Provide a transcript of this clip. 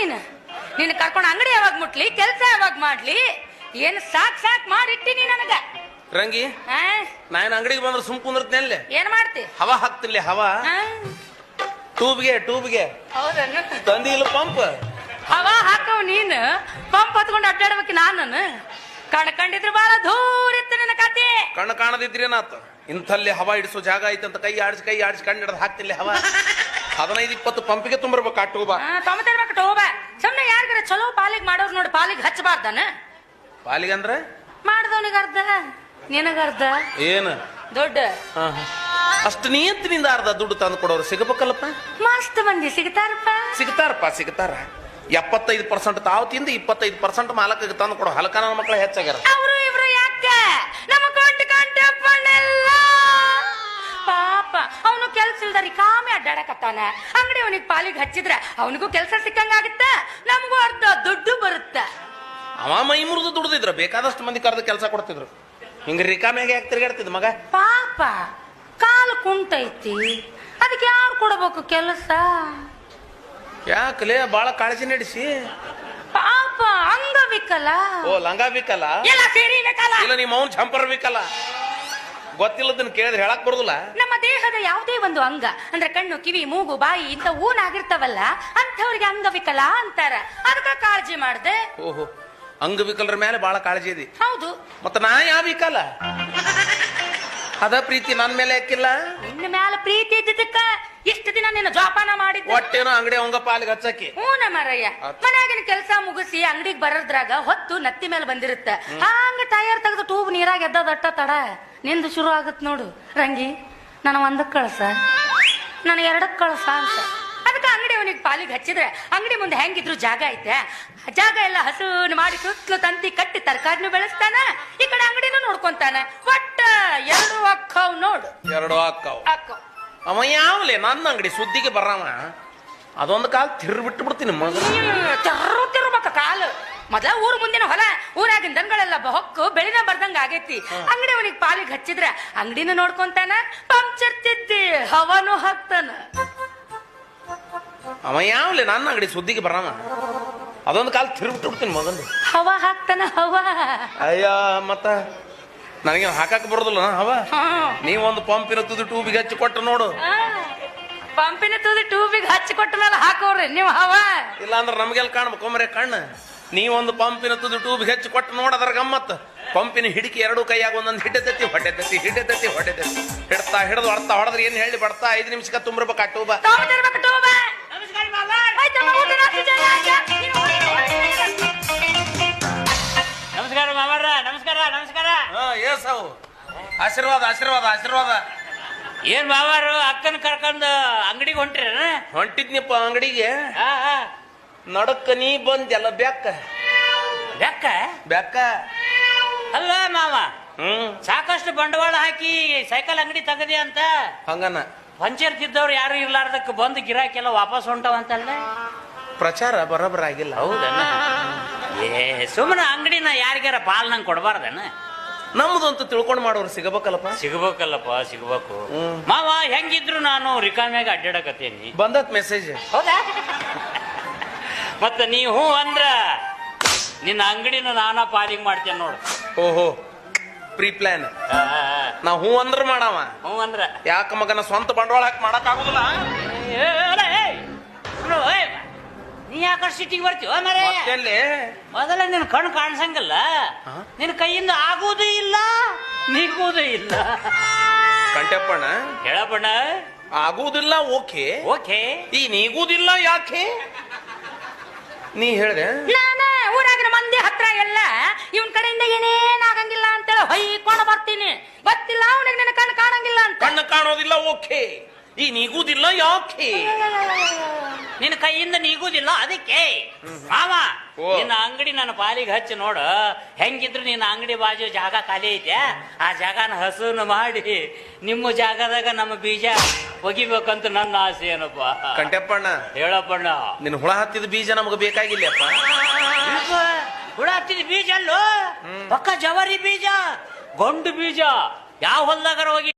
ನೀನು? ನಿನ್ನ ಕರ್ಕೊಂಡು ಅಂಗಡಿ ಯಾವಾಗ ಮುಟ್ಲಿ ಕೆಲಸ ಯಾವಾಗ ಮಾಡ್ಲಿ? ಏನ್ ಸಾಕ್ ಸಾಕ್ ಮಾಡಿಟ್ಟಿನಿ ನನಗ. ರಂಗಿ? ನಾನು ಅಂಗಡಿಗೆ ಬಂದ್ರೆ ಸುಮ್ ಕುಂದಿರ್ತೇನೆ ಏನ್ ಮಾಡ್ತಿ? ಹವಾ ಹಾಕ್ತಿರ್ಲಿ ಹವಾ. ಟೂಬ್ಗೆ ಟೂಬ್ಗೆ. ತಂದಿಲ್ಲ ಹೌದನ್ನು ಪಂಪ್? ಹವಾ ಹಾಕವ್ ನೀನು. ಪಂಪ್ ಹತ್ಕೊಂಡು ಅಡ್ಡಾಡ್ಬೇಕು ನಾನು ಕಣ್ಕಂಡಿದ್ರೆ ಬಾಳ ದೂರ ಇತ್ತು ನನ್ನ ಕತೆ. ಕಣ್ಣು ಕಾಣದಿದ್ರೇನಾತು ಇಂಥಲ್ಲಿ ಹವಾ ಇಡಿಸೋ ಜಾಗ ಐತೆ ಅಂತ ಕೈ ಆಡಿಸಿ ಕೈ ಆಡಿಸಿ ಕಣ್ಣು ಹಿಡ್ದು ಹಾಕ್ತಿಲ್ಲ ಹವಾ? ಹದಿನೈದು ಇಪ್ಪತ್ತು ಪಂಪಿಗೆ ತುಂಬಿರ್ಬೇಕು ಆ ಟೂಬ ತೊಂಬತ್ತಿರ್ಬೇಕು ಟೋಬ ಸುಮ್ನೆ ಯಾರಿಗಾರ ಚಲೋ ಪಾಲಿಗೆ ಮಾಡೋರು ಹಚ್ಚಬಾರ್ದನ? ಪಾಲಿಗೆ ಅಂದ್ರೆ? ಪಾಲಿಗಂದ್ರೆ ಮಾಡ್ದವನಿಗೆ ಅರ್ಧ ನಿನಗರ್ಧ ಏನು? ದೊಡ್ಡ. ಅಷ್ಟು ನಿಯಂತ್ರಿನಿಂದ ಅರ್ಧ ದುಡ್ಡು ತಂದು ಕೊಡೋರು ಸಿಗಬೇಕಲ್ಲಪ್ಪ? ಮಸ್ತ್ ಮಂದಿ ಸಿಗ್ತಾರಪ್ಪ. ಸಿಗ್ತಾರಪ್ಪ ಸಿಗ್ತಾರ. ಎಪ್ಪತ್ತೈದು ಪರ್ಸೆಂಟ್ ತಾವು ತಿಂದು ಇಪ್ಪತ್ತೈದು ಪರ್ಸೆಂಟ್ ಮಾಲಕ ತಂದು ಕೊಡೋ ಹಲಕನ ಮಕ್ಕಳು ಹೆಚ್ಚಾಗ್ಯಾರ. ಅವರು ಇವರು ಯಾಕೆ? ನಮ್ಮ ಅವನು ಕೆಲ್ಸ ಇಲ್ದರಿ ಕಾಮಿ ಅಡ್ಡಾಡಕತ್ತಾನ. ಅಂಗಡಿ ಅವನಿಗೆ ಪಾಲಿಗೆ ಹಚ್ಚಿದ್ರೆ ಅವನಿಗೂ ಕೆಲಸ ಸಿಕ್ಕಂಗಾಗತ್ತ ನಮಗೂ ಅರ್ಧ ದುಡ್ಡು ಬರುತ್ತ. ಅವ ಮೈ ಮುರಿದು ದುಡ್ದಿದ್ರು ಬೇಕಾದಷ್ಟು ಮಂದಿ ಕರೆದು ಕೆಲಸ ಕೊಡ್ತಿದ್ರು. ಹಿಂಗ ರಿಕಾಮಿಯಾಗಿ ಯಾಕೆ ತಿರ್ಗಾಡ್ತಿದ್ ಮಗ? ಪಾಪ ಕಾಲು ಕುಂಟೈತಿ ಅದಕ್ಕೆ ಯಾರು ಕೊಡಬೇಕು ಕೆಲಸ? ಯಾಕಲೇ ಬಾಳ ಕಾಳಜಿ ನಡೆಸಿ. ಪಾಪ ಅಂಗವಿಕಲ. ಓ ಲಂಗ ಬೇಕಲ್ಲ ಎಲ್ಲ ಸೇರಿ ಬೇಕಲ್ಲ ಇಲ್ಲ ನಿಮ್ಮ ಅವ್ನು ಚಂಪರ್ ಬೇಕಲ್ಲ ಗೊತ್ತಿಲ್ಲದನ್ನ ಕೇಳಿದ್ರೆ ಹೇಳಕ್ ಬರುದಿಲ್ಲ. ನಮ್ಮ ದೇಹದ ಯಾವುದೇ ಒಂದು ಅಂಗ ಅಂದ್ರೆ ಕಣ್ಣು ಕಿವಿ ಮೂಗು ಬಾಯಿ ಇಂತ ಊನಾಗಿರ್ತಾವಲ್ಲ ಅಂಥವ್ರಿಗೆ ಅಂಗವಿಕಲ ಅಂತಾರ. ಅದಕ್ಕ ಕಾಳಜಿ ಮಾಡ್ದೆ. ಓಹೋ ಅಂಗವಿಕಲರ ಮೇಲೆ ಬಹಳ ಕಾಳಜಿ ಇದೆ. ಹೌದು. ಮತ್ತ ನಾ ಯಾವ ವಿಕಲ? ಅದ ಪ್ರೀತಿ ನನ್ ಮೇಲೆ ಹಾಕಿಲ್ಲ ಇನ್ನ ಮ್ಯಾಲ ಪ್ರೀತಿ ಇದ್ದಿದ್ದಕ್ಕ ಇಷ್ಟು ದಿನ ನಿನ್ನ ಜೋಪಾನ ಮಾಡಿ ಹೊಟ್ಟೆನೋ ಅಂಗಡಿ ಅವಂಗ ಅಲ್ಲಿಗೆ ಹಚ್ಚಕ್ಕೆ. ಹ್ಞೂ ಮರಯ್ಯ ಮನ್ಯಾಗಿನ ಕೆಲಸ ಮುಗಿಸಿ ಅಂಗಡಿಗೆ ಬರೋದ್ರಾಗ ಹೊತ್ತು ನತ್ತಿ ಮೇಲೆ ಬಂದಿರುತ್ತ. ಹಂಗ ಟೈರ್ ತೆಗೆದು ಟೂಬ್ ನೀರಾಗ ಎದ್ದದಟ್ಟ ತಡ. ನಿಂದು ಶುರು ಆಗತ್ ನೋಡು. ರಂಗಿ ನನ್ನ ಒಂದಕ್ಕೆ ಕಳಸ. ನಾನು ಎರಡಕ್ಕೆ ಕಳಸ ಅಂತ. ಅದಕ್ಕೆ ಅಂಗಡಿ ಅವನಿಗೆ ಪಾಲಿಗೆ ಹಚ್ಚಿದ್ರೆ ಅಂಗಡಿ ಮುಂದೆ ಹೆಂಗಿದ್ರು ಜಾಗ ಐತೆ. ಜಾಗ ಎಲ್ಲ ಹಸುನ ಮಾಡಿ ಸುತ್ತಲೂ ತಂತಿ ಕಟ್ಟಿ ತರಕಾರಿನೂ ಬೆಳೆಸ್ತಾನ. ಈ ಕಡೆ ಅಂಗಡಿನೂ ನೋಡ್ಕೊಂತಾನೆ. ಒಟ್ಟ ಎರಡು ಅಕ್ಕವ್ ನೋಡು. ಎರಡು ಅಕ್ಕವ್. ಅಕ್ಕ ಅವ ಯಾವಲೆ ನನ್ನ ಅಂಗಡಿ ಸುದ್ದಿಗೆ ಬರ್ರವ. ಅದೊಂದು ಕಾಲ್ ತಿರು ಬಿಟ್ಟು ಬಿಡ್ತೀನಿ ಮಗ. ತಿರ್ಬೇಕ ಕಾಲು. ಮೊದಲ ಊರು ಮುಂದಿನ ಹೊಲ ಊರಾಗಿನ ದನಗಳೆಲ್ಲ ಹೊಕ್ಕು ಬೆಳಿನ ಬರ್ದಂಗ ಆಗೈತಿ. ಅಂಗಡಿ ಅವನಿಗೆ ಪಾಲಿಗೆ ಹಚ್ಚಿದ್ರ ಅಂಗಡಿನ ನೋಡ್ಕೊಂತಾನ ಪಂಕ್ಚರ್ ತಿದ್ದಿ ಹವನು ಹತ್ತನ. ಅವ ಯಾವಲೆ ನನ್ನ ಅಂಗಡಿ ಸುದ್ದಿಗೆ ಬರವ ಅದೊಂದು ಕಾಲ್ ತಿರು ಬಿಟ್ಟು ಬಿಡ್ತೀನಿ ಮಗಂದು. ಹವ ಹಾಕ್ತಾನ ಹವ. ಅಯ್ಯ ಮತ್ತ? ನನಗೆ ಹಾಕಕ್ ಬರೋದಿಲ್ಲ ಹವ? ನೀ ನೀವೊಂದು ಪಂಪಿನ ತುದಿ ಟೂಬಿಗೆ ಹಚ್ಚಿ ಕೊಟ್ಟು ನೋಡು. ಪಂಪಿನ ತುದಿ ಟೂಬಿಗೆ ಹಚ್ಚಿ ಕೊಟ್ಟ ಮೇಲೆ ಹಾಕೋರಿ ನೀವು ಹವ? ಇಲ್ಲ ಅಂದ್ರೆ ನಮಗೆಲ್ಲ ಕಾಣ್ಬೇಕು ಒಮ್ಮರೆ ಕಣ್ಣು. ನೀವೊಂದು ಪಂಪಿನ ತುದಿ ಟೂಬಿಗೆ ಹಚ್ಚಿ ಕೊಟ್ಟು ನೋಡದ್ರ ಗಮ್ಮತ್ ಪಂಪಿನ ಹಿಡಿಕೆ ಎರಡು ಕೈಯಾಗ ಒಂದೊಂದು ಹಿಡ್ದತಿ ಹೊಡೆದತಿ ಹಿಡ್ದತಿ ಹೊಡೆದತಿ ಹಿಡ್ತಾ ಹಿಡಿದು ಹೊಡ್ತಾ ಹೊಡೆದ್ರೆ ಏನ್ ಹೇಳಿ ಬಡ್ತಾ ಐದು ನಿಮಿಷಕ್ಕೆ ತುಂಬಿರ್ಬೇಕು ಆ ಟೂಬ. ಆಶೀರ್ವಾದ ಆಶೀರ್ವಾದ ಆಶೀರ್ವಾದ. ಏನ್ ಮಾವಾರು ಅಕ್ಕನ ಕರ್ಕೊಂಡು ಅಂಗಡಿಗೆ ಹೊಂಟ್ರೇನ? ಹೊಂಟಿದ್ನಿಪ್ಪ ಅಂಗಡಿಗೆ. ಹಾ. ನಡಕ್ಕ ನೀ ಬಂದೆಲ್ಲ ಬೆಕ್ಕ ಬೆಕ್ಕ ಬೆಕ್ಕ ಅಲ್ಲ ಮಾವ. ಹ್ಮ್. ಸಾಕಷ್ಟು ಬಂಡವಾಳ ಹಾಕಿ ಸೈಕಲ್ ಅಂಗಡಿ ತೆಗದಿ ಅಂತ? ಹಂಗನ. ಪಂಚರ್ ತಿದ್ದವ್ರು ಯಾರು ಇರ್ಲಾರ್ದಕ್ಕೆ ಬಂದು ಗಿರಾಕೆಲ್ಲ ವಾಪಸ್ ಹೊಂಟವಂತಲ್ಲ ಪ್ರಚಾರ ಬರೋಬ್ಬರ ಆಗಿಲ್ಲ ಹೌದನ? ಏ ಸುಮ್ಮನೆ ಅಂಗಡಿನ ಯಾರಿಗಾರ ಪಾಲ್ ನಂಗೆ ಕೊಡಬಾರ್ದನ? ನಮ್ದು ಅಂತ ತಿಳ್ಕೊಂಡು ಮಾಡೋರು ಸಿಗಬೇಕಲ್ಲಪ್ಪ? ಸಿಗಬೇಕಲ್ಲಪ್ಪ ಸಿಗ್ಬೇಕು. ಮಾವ ಹೆಂಗಿದ್ರು ನಾನು ರಿಕಾಮ್ಯಾಗ ಅಡ್ಡಾಡಕತ್ತೇನಿ. ಬಂದತ್ ಮೆಸೇಜ್ ಹೌದಾ? ಮತ್ತ ನೀ ಹೂ ಅಂದ್ರ ನಿನ್ನ ಅಂಗಡಿನ ನಾನಾ ಪಾಲಿಗೆ ಮಾಡ್ತೇನೆ ನೋಡು. ಓಹೋ ಪ್ರೀ ಪ್ಲಾನ್. ನಾ ಹೂ ಅಂದ್ರ ಮಾಡವ. ಹ್ಞೂ ಅಂದ್ರ? ಯಾಕ ಮಗನ ಸ್ವಂತ ಬಂಡವಾಳ ಹಾಕಿ ಮಾಡಕ್ ಆಗುದಿಲ್ಲ? ನೀ ಯಾಕಡೆ ಸಿಟಿಗೆ ಬರ್ತೀವ ಮರೇ? ಮತ್ತೆಲ್ಲಿ? ಮೊದಲ ನಿನ್ ಕಣ್ಣು ಕಾಣಿಸಂಗಿಲ್ಲ. ನಿನ್ನ ನಿನ್ ಕೈಯಿಂದ ಆಗುವುದೂ ಇಲ್ಲ ನಿಗೂದು ಇಲ್ಲ. ಕಂಟೆಪ್ಪಣ್ಣ ಹೇಳಪ್ಪಣ್ಣ. ಆಗುವುದಿಲ್ಲ ಓಕೆ. ಓಕೆ. ಈ ನೀಗುವುದಿಲ್ಲ ಯಾಕೆ? ನೀ ಹೇಳ್ದೆ? ನಾನ ಊರಾಗಿನ ಮಂದಿ ಹತ್ರ ಎಲ್ಲ ಇವನ್ ಕಡೆಯಿಂದ ಏನೇನ್ ಆಗಂಗಿಲ್ಲ ಅಂತೇಳಿ ಹೊಯ್ಕೊಂಡು ಬರ್ತೀನಿ. ಗೊತ್ತಿಲ್ಲ ಅವನಿಗೆ ನಿನ್ನ ಕಣ್ಣು ಕಾಣಂಗಿಲ್ಲ ಅಂತ. ಕಣ್ಣು ಕಾಣೋದಿಲ್ಲ ಓಕೆ. ಈ ನೀಗುವುದಿಲ್ಲ ಯಾಕೆ? ನಿನ್ನ ಕೈಯಿಂದ ನೀಗುದಿಲ್ಲ ಅದಕ್ಕೆ. ಮಾವ ನಿನ್ನ ಅಂಗಡಿ ನನ್ನ ಪಾಲಿಗೆ ಹಚ್ಚಿ ನೋಡು. ಹೆಂಗಿದ್ರು ನಿನ್ನ ಅಂಗಡಿ ಬಾಜು ಜಾಗ ಖಾಲಿ ಐತೆ. ಆ ಜಾಗನ ಹಸುನು ಮಾಡಿ ನಿಮ್ಮ ಜಾಗದಾಗ ನಮ್ಮ ಬೀಜ ಒಗಿಬೇಕಂತ ನನ್ನ ಆಸೆ ಏನಪ್ಪ? ಕಂಟೆಪ್ಪಣ್ಣ ಹೇಳಪ್ಪಣ್ಣ. ನಿನ್ ಹುಳ ಹತ್ತಿದ ಬೀಜ ನಮಗ ಬೇಕಾಗಿಲ್ಲಪ್ಪ. ಹುಳ ಹತ್ತಿದ ಬೀಜ ಅಲ್ಲೋ? ಪಕ್ಕ ಜವರಿ ಬೀಜ ಗೊಂಡು ಬೀಜ. ಯಾವ ಹೊಲ್ದಾಗರ ಹೋಗಿ